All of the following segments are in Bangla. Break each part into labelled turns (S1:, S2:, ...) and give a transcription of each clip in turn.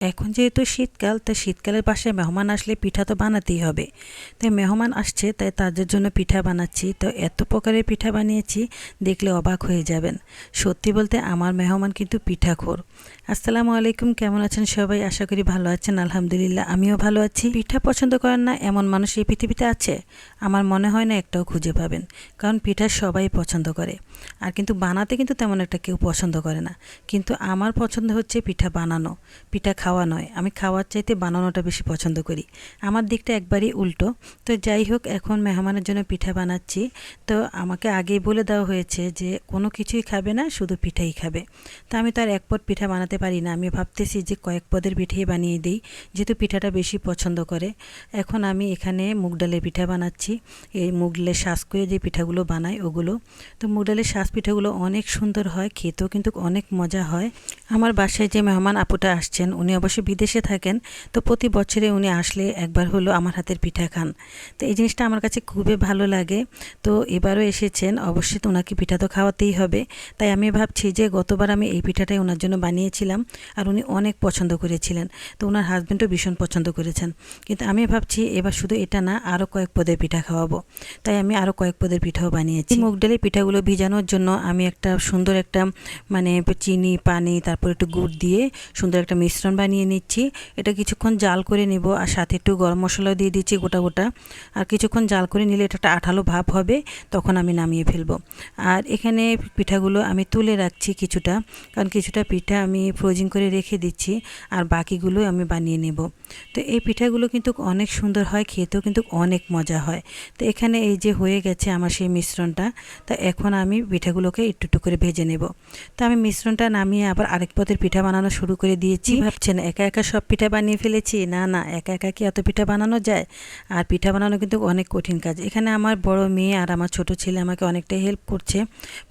S1: এখন যেহেতু শীতকাল তাই শীতকালের পাশে মেহমান আসলে পিঠা তো বানাতেই হবে। তাই মেহমান আসছে, তাই তাদের জন্য পিঠা বানাচ্ছি। তো এত প্রকারের পিঠা বানিয়েছি, দেখলে অবাক হয়ে যাবেন। সত্যি বলতে আমার মেহমান কিন্তু পিঠাখোর। আসসালামু আলাইকুম, কেমন আছেন সবাই? আশা করি ভালো আছেন, আলহামদুলিল্লাহ, আমিও ভালো আছি। পিঠা পছন্দ করেন না, এমন মানুষ এই পৃথিবীতে আছে? আমার মনে হয় না একটাও খুঁজে পাবেন, কারণ পিঠা সবাই পছন্দ করে। আর কিন্তু বানাতে কিন্তু তেমন একটা কেউ পছন্দ করে না। কিন্তু আমার পছন্দ হচ্ছে পিঠা বানানো। পিঠা খাওয়া নয়। আমি খাওয়ার চাইতে বানানোটা বেশি পছন্দ করি। আমার দিকটা একবারই উল্টো। তো যাই হোক, এখন মেহমানের জন্য পিঠা বানাচ্ছি। তো আমাকে আগেই বলে দেওয়া হয়েছে যে, কোনো কিছুই খাবে না, শুধু পিঠাই খাবে। তো আমি তো আর এক পদ পিঠা বানাতে পারি না। আমি ভাবতেছি যে, কয়েক পদের পিঠেই বানিয়ে দিই, যেহেতু পিঠাটা বেশি পছন্দ করে। এখন আমি এখানে মুগ ডালের পিঠা বানাচ্ছি। এই মুগ ডালের করে যে পিঠাগুলো বানাই, ওগুলো। তো মুগ ডালের শ্বাস পিঠাগুলো অনেক সুন্দর হয়, খেতেও কিন্তু অনেক মজা হয়। আমার বাসায় যে মেহমান আপুটা আসছেন উনি অবশ্য বিদেশে থাকেন, তো প্রতি বছরে উনি আসলে একবার হলো আমার হাতের পিঠা খান। তো এই জিনিসটা আমার কাছে খুবই ভালো লাগে। তো এবারও এসেছেন, অবশ্যই তো ওনাকে পিঠা তো খাওয়াতেই হবে। তাই আমি ভাবছি যে গতবার আমি এই পিঠাটাই ওনার জন্য বানিয়েছিলাম, আর উনি অনেক পছন্দ করেছিলেন। তো ওনার হাজব্যান্ডও ভীষণ পছন্দ করেছেন। কিন্তু আমি ভাবছি এবার শুধু এটা না, আরও কয়েক পদের পিঠা খাওয়াবো। তাই আমি আরও কয়েক পদের পিঠাও বানিয়েছি। মুগ ডালের পিঠাগুলো ভিজানোর জন্য আমি একটা সুন্দর একটা মানে চিনি, পানি, তারপর একটু গুড় দিয়ে সুন্দর একটা মিশ্রণ বানিয়ে নিচ্ছি। এটা কিছুক্ষণ জাল করে নেব আর সাথে একটু গরম মশলাও দিয়ে দিচ্ছি গোটা গোটা। আর কিছুক্ষণ জাল করে নিলে এটা একটা আঠালো ভাব হবে, তখন আমি নামিয়ে ফেলব। আর এখানে পিঠাগুলো আমি তুলে রাখছি কিছুটা, কারণ কিছুটা পিঠা আমি ফ্রোজিং করে রেখে দিচ্ছি আর বাকিগুলো আমি বানিয়ে নেব। তো এই পিঠাগুলো কিন্তু অনেক সুন্দর হয়, খেতেও কিন্তু অনেক মজা হয়। তো এখানে এই যে হয়ে গেছে আমার সেই মিশ্রণটা, তা এখন আমি পিঠাগুলোকে একটু একটু করে ভেজে নেব। তো আমি মিশ্রণটা নামিয়ে আবার আরেক পদের পিঠা বানানো শুরু করে দিয়েছি। ভাবছেন একা একা সব পিঠা বানিয়ে ফেলেছি? না না, একা একা কি এত পিঠা বানানো যায়? আর পিঠা বানানো কিন্তু অনেক কঠিন কাজ। এখানে আমার বড় মেয়ে আর আমার ছোট ছেলে আমাকে অনেকটাই হেল্প করছে।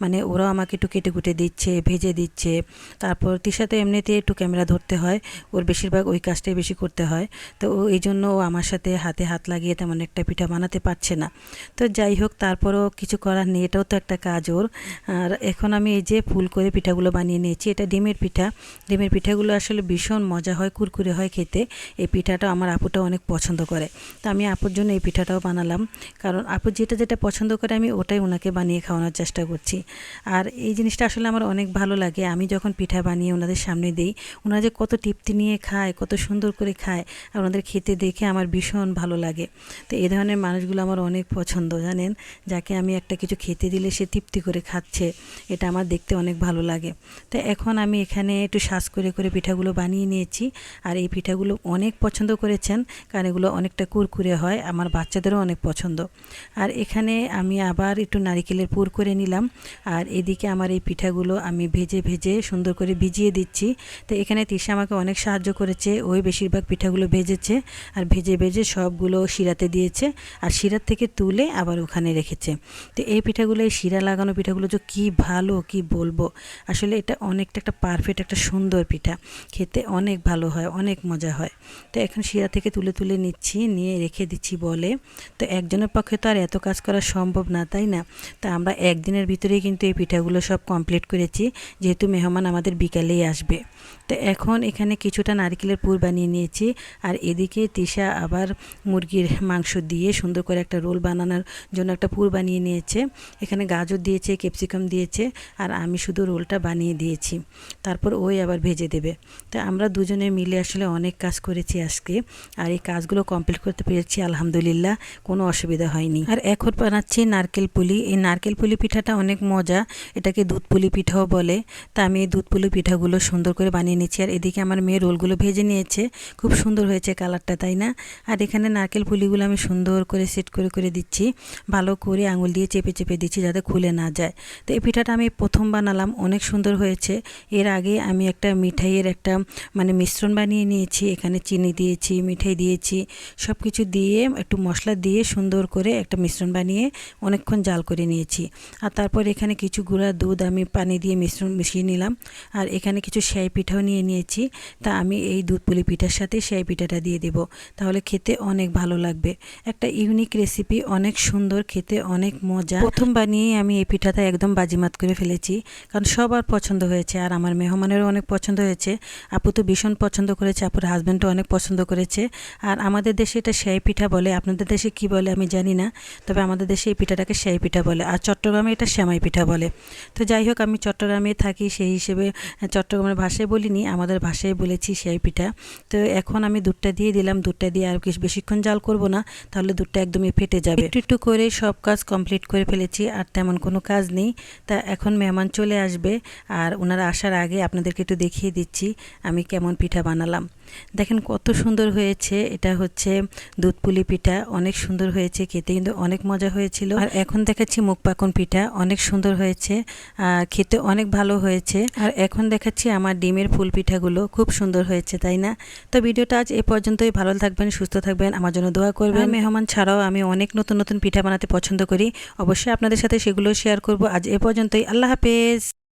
S1: মানে ওরাও আমাকে একটু কেটে কুটে দিচ্ছে, ভেজে দিচ্ছে। তারপর তিশাতে এমনিতে একটু ক্যামেরা ধরতে হয়। ওর বেশিরভাগ ওই কাজটাই বেশি করতে হয়। তো ও এই জন্য ও আমার সাথে হাতে হাত লাগিয়ে তেমন একটা পিঠা বানাতে পারছে না। তো যাই হোক, তারপরও কিছু করার নেই। এটাও তো একটা কাজ ওর। আর এখন আমি এই যে ফুল করে পিঠাগুলো বানিয়ে নিয়েছি, এটা ডিমের পিঠা। ডিমের পিঠাগুলো আসলে ভীষণ মজা হয়, কুরকুরে হয় খেতে, এই পিঠাটা আমার আপুটা অনেক পছন্দ করে। তো আমি আপুর জন্য এই পিঠাটাও বানালাম। কারণ আপু যেটা যেটা পছন্দ করে আমি ওটাই ওনাকে বানিয়ে খাওয়ানোর চেষ্টা করছি। আর এই জিনিসটা আসলে আমার অনেক ভালো লাগে। আমি যখন পিঠা বানিয়ে ওনাদের সামনে দিই ওনারা যে কত তৃপ্তি নিয়ে খায়, কত সুন্দর করে খায়, আর ওনাদের খেতে দেখে আমার ভীষণ ভালো লাগে। তো এই ধরনের মানুষগুলো আমার অনেক পছন্দ, জানেন? যাকে আমি একটা কিছু খেতে দিলে সে তৃপ্তি করে খাচ্ছে। এটা আমার দেখতে অনেক ভালো লাগে। তো এখন আমি এখানে একটু শ্বাস করে করে পিঠাগুলো বানিয়ে নিয়েছি। আর এই পিঠাগুলো অনেক পছন্দ করেছেন, কারণ এগুলো অনেকটা কুরকুরে হয়, আমার বাচ্চাদেরও অনেক পছন্দ। আর এখানে আমি আবার একটু নারিকেলের পুর করে নিলাম, আর এদিকে আমার এই পিঠাগুলো আমি ভেজে ভেজে সুন্দর করে ভিজিয়ে দিচ্ছি। তো এখানে তিশা আমাকে অনেক সাহায্য করেছে, ওই বেশিরভাগ পিঠাগুলো ভেজেছে, আর ভেজে ভেজে সবগুলো শিরাতে দিয়েছে, আর শিরার থেকে তুলে আবার ওখানে রেখেছে। তো এই পিঠাগুলো, এই শিরা লাগানো পিঠাগুলো যে কী ভালো, কি বলব? আসলে এটা অনেকটা একটা পারফেক্ট একটা সুন্দর পিঠা। খেতে অনেক ভালো হয়, অনেক মজা হয়। তো এখন শিরা থেকে তুলে তুলে নিচ্ছি, নিয়ে রেখে দিচ্ছি বলে। তো একজনের পক্ষে তো আর এত কাজ করা সম্ভব না, তাই না? তা আমরা একদিনের ভিতরেই কিন্তু এই পিঠাগুলো সব কমপ্লিট করেছি, যেহেতু মেহমান আমাদের বিকালেই আসবে। তো এখন এখানে কিছুটা নারকেলের পুর বানিয়ে নিয়েছি, আর এদিকে তিশা আবার মুরগির মাংস দিয়ে সুন্দর করে একটা রোল বানানোর জন্য একটা পুর বানিয়ে নিয়েছে। এখানে গাজর দিয়েছে, ক্যাপসিকাম দিয়েছে, আর আমি শুধু রোলটা বানিয়ে দিয়েছি। তারপর ওই আবার ভেজে দেবে। তো আমরা দুজনে মিলে আসলে অনেক কাজ করেছি আজকে। আর এই কাজগুলো কমপ্লিট করতে পেরেছি, আলহামদুলিল্লাহ, কোনো অসুবিধা হয়নি। আর এখন বানাচ্ছি নারকেল পুলি। এই নারকেল পুলি পিঠাটা অনেক মজা। এটাকে দুধ পুলি পিঠাও বলে। তা আমি এই দুধ পুলি পিঠাগুলো সুন্দর করে বানিয়ে নিচ্ছি। আর এদিকে আমার মেয়ে রোলগুলো ভেজে নিয়েছে। খুব সুন্দর হয়েছে কালারটা, তাই না? আর এখানে নারকেল পুলিগুলো আমি সুন্দর করে সেট করে করে দিচ্ছি। ভালো করে আঙুল দিয়ে চেপে চেপে দিচ্ছি যাতে খুলে না যায়। তো এই পিঠাটা আমি প্রথম বানালাম। অনেক সুন্দর হয়েছে। এর আগে আমি একটা মিঠাইয়ের একটা মানে মিশ্রণ বানিয়ে নিয়েছি, এখানে চিনি দিয়েছি, মিঠাই দিয়েছি সব কিছু দিয়ে একটু মশলা দিয়ে সুন্দর করে একটা মিশ্রণ বানিয়ে অনেকক্ষণ জাল করে নিয়েছি। আর তারপর এখানে কিছু গুঁড়া দুধ আমি পানি দিয়ে মিশ্রণ মিশিয়ে নিলাম। আর এখানে কিছু সেয়াই পিঠাও নিয়ে নিয়েছি। তা আমি এই দুধ পুলি পিঠার সাথে সেয়াই পিঠাটা দিয়ে দেব। তাহলে খেতে অনেক ভালো লাগবে। একটা ইউনিক রেসিপি, অনেক সুন্দর, খেতে অনেক মজা। প্রথম বানিয়েই আমি এই পিঠাটা একদম বাজিমাত করে ফেলেছি। কারণ সবার পছন্দ হয়েছে আর আমার মেহমানেরও অনেক পছন্দ হয়েছে। আপু তো ভীষণ পছন্দ করেছে, আপুর হাজব্যান্ডও অনেক পছন্দ করেছে। আর আমাদের দেশে এটা সেয়াই পিঠা বলে, আপনাদের দেশে কি বলে আমি জানি না, তবে আমাদের দেশে এই পিঠাটাকে সেয়াই পিঠা বলে। আর চট্টগ্রামে এটা শ্যামাই পিঠা বলে। তো যাই হোক, আমি চট্টগ্রামে থাকি, সেই হিসেবে চট্টগ্রামের ভাষায় বলিনি, আমাদের ভাষায় বলেছি সেয়াই পিঠা। তো এখন আমি দুধটা দিয়ে দিলাম, দুধটা দিয়ে আর কিছু বেশিক্ষণ জাল করব না, তাহলে দুধটা একদমই ফেটে যাবে। একটু একটু করে সব কাজ কমপ্লিট করে ফেলেছি, আর তেমন কোনো কাজ নেই। তা এখন মেহমান চলে আসবে, আর ওনারা আসার আগে আপনাদেরকে একটু দেখিয়ে দিচ্ছি, আমি কেমন পিঠা বানালাম। দেখেন কত সুন্দর হয়েছে। এটা হচ্ছে দুধ পুলি পিঠা। অনেক সুন্দর হয়েছে। খেতে কিন্তু অনেক মজা হয়েছিল। আর এখন দেখাচ্ছি মুখ পাকন পিঠা। অনেক সুন্দর হয়েছে। আর খেতে অনেক ভালো হয়েছে। আর এখন দেখাচ্ছি আমার ডিমের ফুল পিঠাগুলো। খুব সুন্দর হয়েছে, তাই না? তো ভিডিওটা আজ এ পর্যন্তই। ভালো থাকবেন, সুস্থ থাকবেন। আমার জন্য দোয়া করবেন। মেহমান ছাড়াও আমি অনেক নতুন নতুন পিঠা বানাতে পছন্দ করি। অবশ্যই আপনাদের সাথে সেগুলো শেয়ার করব। আজ এ পর্যন্তই। আল্লাহ হাফেজ।